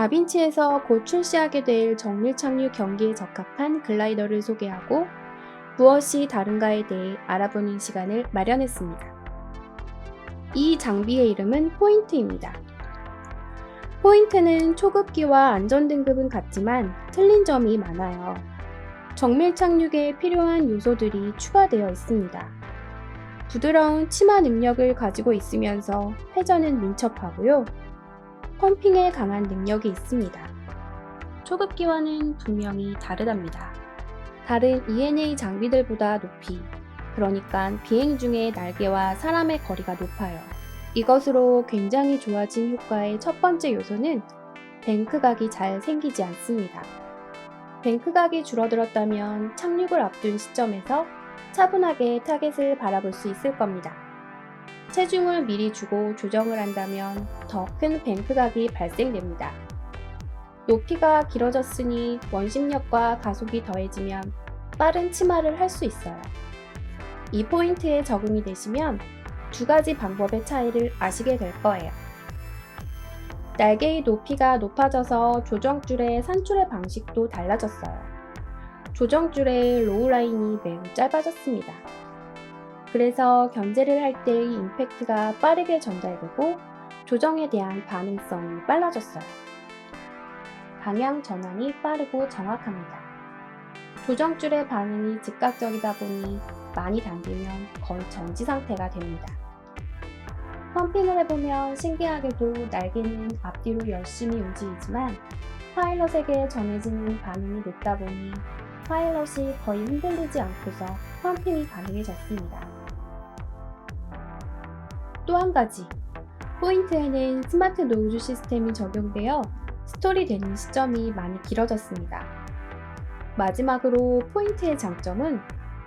다빈치에서 곧 출시하게 될 정밀 착륙 경기에 적합한 글라이더를 소개하고 무엇이 다른가에 대해 알아보는 시간을 마련했습니다. 이 장비의 이름은 포인트입니다. 포인트는 초급기와 안전 등급은 같지만 틀린 점이 많아요. 정밀 착륙에 필요한 요소들이 추가되어 있습니다. 부드러운 치마 능력을 가지고 있으면서 회전은 민첩하고요. 펌핑에 강한 능력이 있습니다. 초급기와는 분명히 다르답니다. 다른 ENA 장비들보다 높이, 그러니까 비행 중에 날개와 사람의 거리가 높아요. 이것으로 굉장히 좋아진 효과의 첫 번째 요소는 뱅크각이 잘 생기지 않습니다. 뱅크각이 줄어들었다면 착륙을 앞둔 시점에서 차분하게 타겟을 바라볼 수 있을 겁니다. 체중을 미리 주고 조정을 한다면 더 큰 뱅크각이 발생됩니다. 높이가 길어졌으니 원심력과 가속이 더해지면 빠른 치마를 할 수 있어요. 이 포인트에 적응이 되시면 두 가지 방법의 차이를 아시게 될 거예요. 날개의 높이가 높아져서 조정줄의 산출의 방식도 달라졌어요. 조정줄의 로우 라인이 매우 짧아졌습니다. 그래서 견제를 할 때의 임팩트가 빠르게 전달되고 조정에 대한 반응성이 빨라졌어요. 방향 전환이 빠르고 정확합니다. 조정줄의 반응이 즉각적이다 보니 많이 당기면 거의 정지 상태가 됩니다. 펌핑을 해보면 신기하게도 날개는 앞뒤로 열심히 움직이지만 파일럿에게 전해지는 반응이 늦다 보니 파일럿이 거의 흔들리지 않고서 펌핑이 가능해졌습니다. 또 한 가지, 포인트에는 스마트 노즈 시스템이 적용되어 스토리 되는 시점이 많이 길어졌습니다. 마지막으로 포인트의 장점은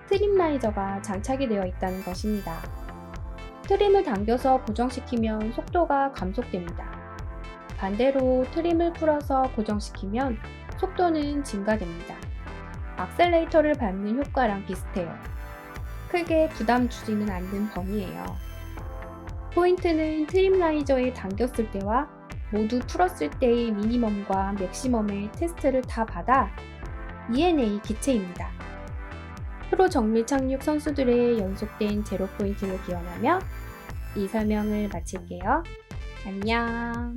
트림 라이저가 장착이 되어 있다는 것입니다. 트림을 당겨서 고정시키면 속도가 감속됩니다. 반대로 트림을 풀어서 고정시키면 속도는 증가됩니다. 악셀레이터를 밟는 효과랑 비슷해요. 크게 부담 주지는 않는 범위예요. 포인트는 트림 라이저에 당겼을 때와 모두 풀었을 때의 미니멈과 맥시멈의 테스트를 다 받아 ENA 기체입니다. 프로 정밀 착륙 선수들의 연속된 제로 포인트를 기원하며 이 설명을 마칠게요. 안녕.